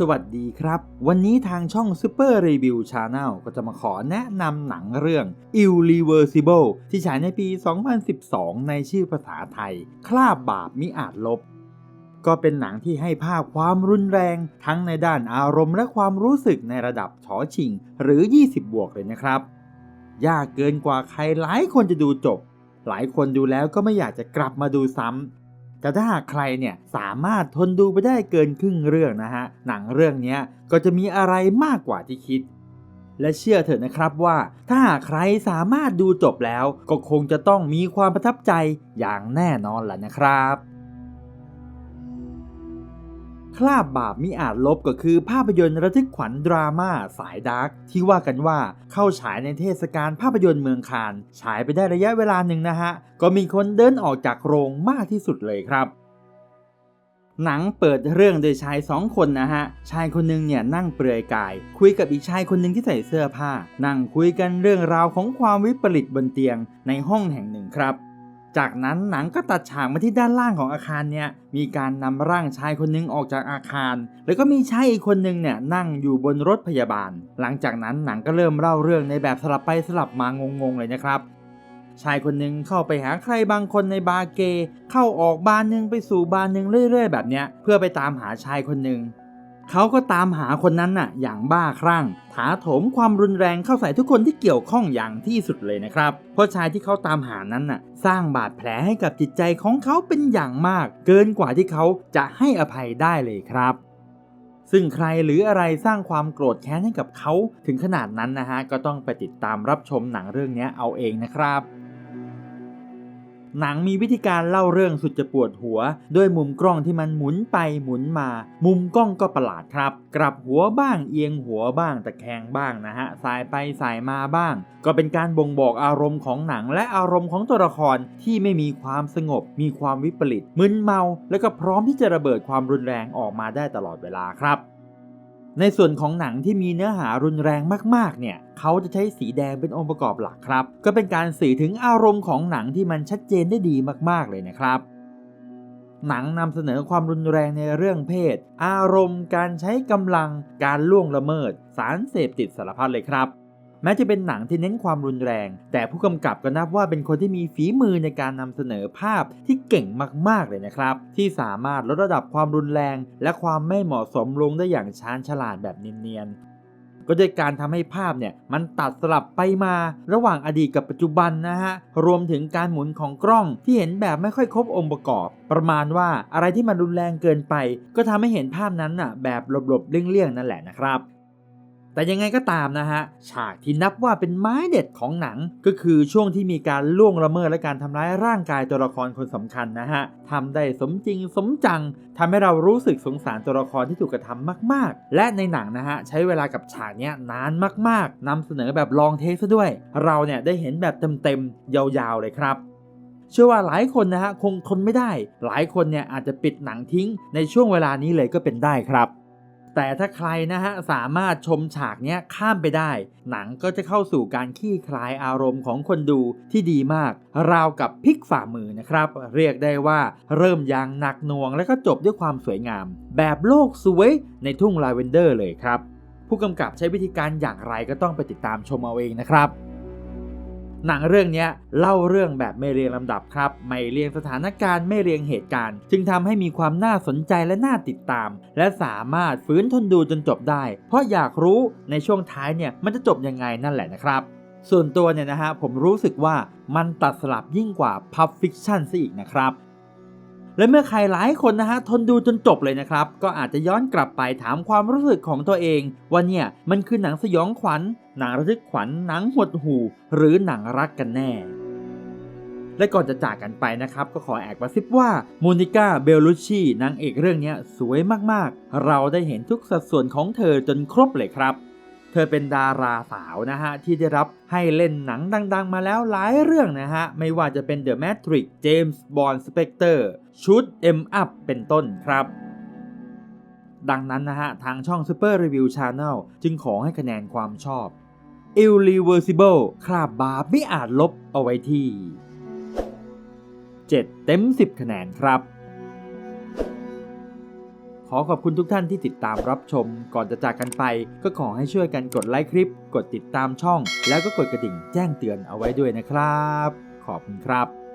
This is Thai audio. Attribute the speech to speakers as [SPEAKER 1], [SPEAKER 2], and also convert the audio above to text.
[SPEAKER 1] สวัสดีครับ วันนี้ทางช่อง Super Review Channel ก็จะมาขอแนะนำหนังเรื่อง Irreversible ที่ฉายในปี 2012 ในชื่อภาษาไทย คราบบาปมิอาจลบ ก็เป็นหนังที่ให้ภาพความรุนแรง ทั้งในด้านอารมณ์และความรู้สึกในระดับชอชิง หรือ 20 บวกเลยนะครับ ยากเกินกว่าใครหลายคนจะดูจบ หลายคนดูแล้วก็ไม่อยากจะกลับมาดูซ้ำ แต่ถ้าหากใครเนี่ยสามารถทนดูไปได้เกินครึ่งเรื่องนะฮะหนังเรื่องนี้ก็จะมีอะไรมากกว่าที่คิด และเชื่อเถอะนะครับว่าถ้าหากใครสามารถดูจบแล้ว ก็คงจะต้องมีความประทับใจอย่างแน่นอนแหละนะครับ คราบบาปมิอาจลบก็คือภาพยนตร์ระทึกขวัญดราม่าสายดาร์กที่ว่ากันว่าเข้าฉายในเทศกาลภาพยนตร์เมืองคานฉายไปได้ระยะเวลาหนึ่งนะฮะ ก็มีคนเดินออกจากโรงมากที่สุดเลยครับหนังเปิดเรื่องโดยชายสองคนนะฮะ ชายคนหนึงเนี่ยนั่งเปลือยกาย คุยกับอีกชายคนหนึ่งที่ใส่เสื้อผ้า นั่งคุยกันเรื่องราวของความวิปริตบนเตียงในห้องแห่งหนึ่งครับ จากนั้นหนังก็ตัดฉากมาที่ด้านล่างของอาคารเนี่ยมีการนำร่างชายคนหนึงออกจากอาคาร แล้วก็มีชายอีกคนหนึงเนี่ยนั่งอยู่บนรถพยาบาล หลังจากนั้นหนังก็เริ่มเล่าเรื่องในแบบสลับไปสลับมางงๆเลยนะครับชายคนหนึ่งเข้าไปหาใครบางคนในบาร์เก เข้าออกบาร์หนึ่งไปสู่บาร์หนึ่งเรื่อย ๆ แบบเนี้ยเพื่อไปตามหาชายคนหนึ่ง เขาก็ตามหาคนนั้นน่ะ อย่างบ้าคลั่ง ถาโถมความรุนแรงเข้าใส่ทุกคนที่เกี่ยวข้องอย่างที่สุดเลยนะครับเพราะชายที่เขาตามหานั้นน่ะ สร้างบาดแผลให้กับจิตใจของเขาเป็นอย่างมาก เกินกว่าที่เขาจะให้อภัยได้เลยครับซึ่งใครหรืออะไรสร้างความโกรธแค้นให้กับเขาถึงขนาดนั้นนะฮะ ก็ต้องไปติดตามรับชมหนังเรื่องนี้เอาเองนะครับ หนังมีวิธีการเล่าเรื่องสุดจะปวดหัว ด้วยมุมกล้องที่มันหมุนไปหมุนมา มุมกล้องก็ประหลาดครับ กลับหัวบ้างเอียงหัวบ้างตะแคงบ้างนะฮะสายไปสายมาบ้าง ก็เป็นการบ่งบอกอารมณ์ของหนังและอารมณ์ของตัวละครที่ไม่มีความสงบ มีความวิปริตมึนเมา แล้วก็พร้อมที่จะระเบิดความรุนแรงออกมาได้ตลอดเวลาครับ ในส่วนของหนังที่มีเนื้อหารุนแรงมากๆ เนี่ยเขาจะใช้สีแดงเป็นองค์ประกอบหลักครับ ก็เป็นการสื่อถึงอารมณ์ของหนังที่มันชัดเจนได้ดีมากๆเลยนะครับหนังนำเสนอความรุนแรงในเรื่องเพศ อารมณ์ การใช้กำลัง การล่วงละเมิด สารเสพติดสารพัดเลยครับ แม้จะเป็นหนังที่เน้นความรุนแรง แต่ผู้กำกับก็นับว่าเป็นคนที่มีฝีมือในการนำเสนอภาพที่เก่งมากๆเลยนะครับ ที่สามารถลดระดับความรุนแรง และความไม่เหมาะสมลงได้อย่างชาญฉลาดแบบเนียนๆก็โดยการทำให้ภาพเนี่ยมันตัดสลับไปมาระหว่างอดีตกับปัจจุบันนะฮะ รวมถึงการหมุนของกล้องที่เห็นแบบไม่ค่อยครบองค์ประกอบ ประมาณว่าอะไรที่มันรุนแรงเกินไป ก็ทำให้เห็นภาพนั้นน่ะแบบหลบๆเลี่ยงๆนั่นแหละนะครับ แต่ยังไงก็ตามนะฮะ ฉากที่นับว่าเป็นไม้เด็ดของหนัง ก็คือช่วงที่มีการล่วงละเมิดและการทำร้ายร่างกายตัวละครคนสำคัญนะฮะทำได้สมจริงสมจังทำให้เรารู้สึกสงสารตัวละครที่ถูกกระทำมาก ๆ และในหนังนะฮะใช้เวลากับฉากเนี้ยนานมาก ๆนำเสนอแบบลองเทสซะด้วย เราเนี่ยได้เห็นแบบเต็มๆยาวๆเลยครับเชื่อว่าหลายคนนะฮะคงทนไม่ได้ หลายคนเนี่ยอาจจะปิดหนังทิ้งในช่วงเวลานี้เลยก็เป็นได้ครับ แต่ถ้าใครนะฮะสามารถชมฉากเนี้ยข้ามไปได้ หนังก็จะเข้าสู่การขี้คลายอารมณ์ของคนดูที่ดีมาก ราวกับพลิกฝ่ามือนะครับ เรียกได้ว่าเริ่มอย่างหนักหน่วงและก็จบด้วยความสวยงาม แบบโลกสวยในทุ่งลาเวนเดอร์เลยครับ ผู้กำกับใช้วิธีการอย่างไรก็ต้องไปติดตามชมเอาเองนะครับ หนังเรื่องนี้เล่าเรื่องแบบไม่เรียงลำดับครับ ไม่เรียงสถานการณ์ไม่เรียงเหตุการณ์ จึงทำให้มีความน่าสนใจและน่าติดตาม และสามารถฟื้นทนดูจนจบได้ เพราะอยากรู้ในช่วงท้ายเนี่ยมันจะจบยังไงนั่นแหละนะครับส่วนตัวเนี่ยนะฮะผมรู้สึกว่ามันตัดสลับยิ่งกว่าพับฟิคชั่นซะอีกนะครับ และเมื่อใครหลายคนนะฮะทนดูจนจบเลยนะครับ ก็อาจจะย้อนกลับไปถามความรู้สึกของตัวเอง ว่าเนี่ยมันคือหนังสยองขวัญ หนังระทึกขวัญหนังหดหู่ หรือหนังรักกันแน่ และก่อนจะจากกันไปนะครับ ก็ขอแอบกระซิบว่าโมนิก้าเบลลุชชีนางเอกเรื่องนี้สวยมากๆ เราได้เห็นทุกสัดส่วนของเธอจนครบเลยครับ ธอเป็นดาราสาวนะฮะ ที่ได้รับให้เล่นหนังดังๆ มาแล้วหลายเรื่องนะฮะ ไม่ว่าจะเป็น The Matrix James Bond Spectre ชุด M Up เป็นต้นครับ ดังนั้นนะฮะ ทางช่อง Super Review Channel จึงขอให้คะแนนความชอบ Irreversible คราบบาปไม่อาจลบเอาไว้ที่ 7 เต็ม 10 คะแนนครับ ขอขอบคุณทุกท่านที่ติดตามรับชม ก่อนจะจากกันไป ก็ขอให้ช่วยกันกดไลค์คลิป กดติดตามช่อง แล้วก็กดกระดิ่งแจ้งเตือนเอาไว้ด้วยนะครับ ขอบคุณครับ